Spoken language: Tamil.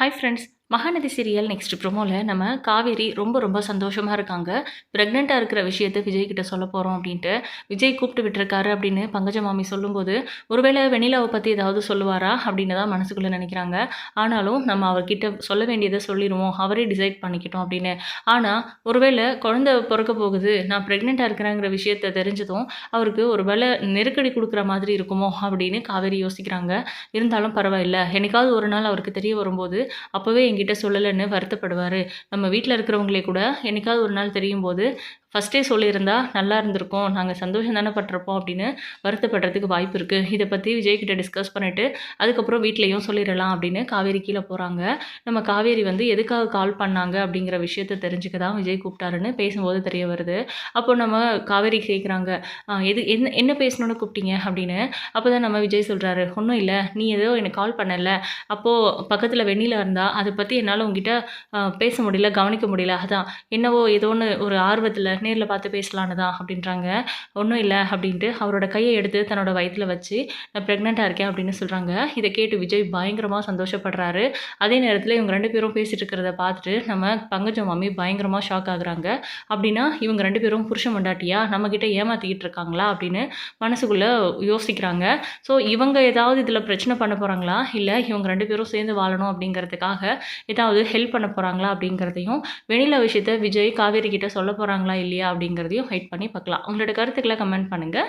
Hi friends, Mahanadi serial next ப்ரொமோவில் நம்ம காவேரி ரொம்ப ரொம்ப சந்தோஷமாக இருக்காங்க. ப்ரெக்னெண்ட்டாக இருக்கிற விஷயத்தை விஜய் கிட்ட சொல்ல போகிறோம் அப்படின்ட்டு. விஜய் கூப்பிட்டு விட்டுருக்காரு அப்படின்னு பங்கஜ மாமி சொல்லும்போது ஒருவேளை வெண்ணிலாவை பற்றி ஏதாவது சொல்லுவாரா? அப்படின்னு தான் மனசுக்குள்ளே நினைக்கிறாங்க. ஆனாலும் நம்ம அவர்கிட்ட சொல்ல வேண்டியதை சொல்லிடுவோம். அவரே டிசைட் பண்ணிக்கிட்டோம் அப்படின்னு. ஆனால் ஒருவேளை குழந்தை பிறக்க போகுது நான் ப்ரெக்னெண்ட்டாக இருக்கிறேங்கிற விஷயத்த தெரிஞ்சதும் அவருக்கு ஒரு வேளை நெருக்கடி கொடுக்குற மாதிரி இருக்குமோ அப்படின்னு காவேரி யோசிக்கிறாங்க. இருந்தாலும் பரவாயில்ல. என்னைக்காவது ஒரு நாள் அவருக்கு தெரிய வரும்போது அப்போவே என்கிட்ட சொல்லலைன்னு வருத்தப்படுவார். நம்ம வீட்டில் இருக்கிறவங்களே கூட என்னைக்காவது ஒரு நாள் தெரியும் போது ஃபஸ்ட்டே சொல்லியிருந்தா நல்லா இருந்திருக்கும். நாங்கள் சந்தோஷம் தானே பட்டிருப்போம் அப்படின்னு வருத்தப்படுறதுக்கு வாய்ப்பு இருக்குது இதை பற்றி விஜய்கிட்ட டிஸ்கஸ் பண்ணிவிட்டு அதுக்கப்புறம் வீட்லேயும் சொல்லிடலாம் அப்படின்னு காவேரி கீழே போகிறாங்க நம்ம காவேரி வந்து எதுக்காக கால் பண்ணாங்க? அப்படிங்கிற விஷயத்த தெரிஞ்சுக்க தான் விஜய் கூப்பிட்டாருன்னு பேசும்போது தெரிய வருது. அப்போ நம்ம காவேரி கேட்குறாங்க எது என்ன என்ன பேசணும்னு கூப்பிட்டீங்க? அப்படின்னு. அப்போ தான் நம்ம விஜய் சொல்கிறாரு ஒன்றும் இல்லை. நீ ஏதோ எனக்கு கால் பண்ணல. அப்போது பக்கத்தில் வெண்ணில இருந்தால் அதை பற்றி என்னால் உங்ககிட்ட பேச முடியல கவனிக்க முடியல. அதான். என்னவோ ஏதோ ஒன்று ஒரு ஆர்வத்தில் நேரில் பார்த்து பேசலான்னு தான் அப்படின்றாங்க. ஒன்றும் இல்லை அப்படின்ட்டு அவரோட கையை எடுத்து தன்னோட வயித்துல வச்சு நான் ப்ரெக்னெண்ட்டாக இருக்கேன் அப்படின்னு சொல்கிறாங்க இதை கேட்டு விஜய் பயங்கரமாக சந்தோஷப்படுறாரு. அதே நேரத்தில் இவங்க ரெண்டு பேரும் பேசிகிட்டு இருக்கிறத பார்த்துட்டு நம்ம பங்கஜம் மாமி பயங்கரமாக ஷாக் ஆகுறாங்க. அப்படின்னா இவங்க ரெண்டு பேரும் புருஷன் மண்டாட்டியா? நம்மக்கிட்ட ஏமாற்றிக்கிட்டு இருக்காங்களா? அப்படின்னு மனசுக்குள்ளே யோசிக்கிறாங்க. ஸோ இவங்க ஏதாவது இதில் பிரச்சனை பண்ண போகிறாங்களா இல்லை இவங்க ரெண்டு பேரும் சேர்ந்து வாழணும் அப்படிங்கிறதுக்காக ஏதாவது ஹெல்ப் பண்ண போகிறாங்களா அப்படிங்கிறதையும் வெளியில் விஷயத்த விஜய் காவேரி கிட்ட சொல்ல போகிறாங்களா இல்லை இல்லையா அப்படிங்கிறதையும் ஹைட் பண்ணி பார்க்கலாம். உங்களோட கருத்துக்களை கமெண்ட் பண்ணுங்கள்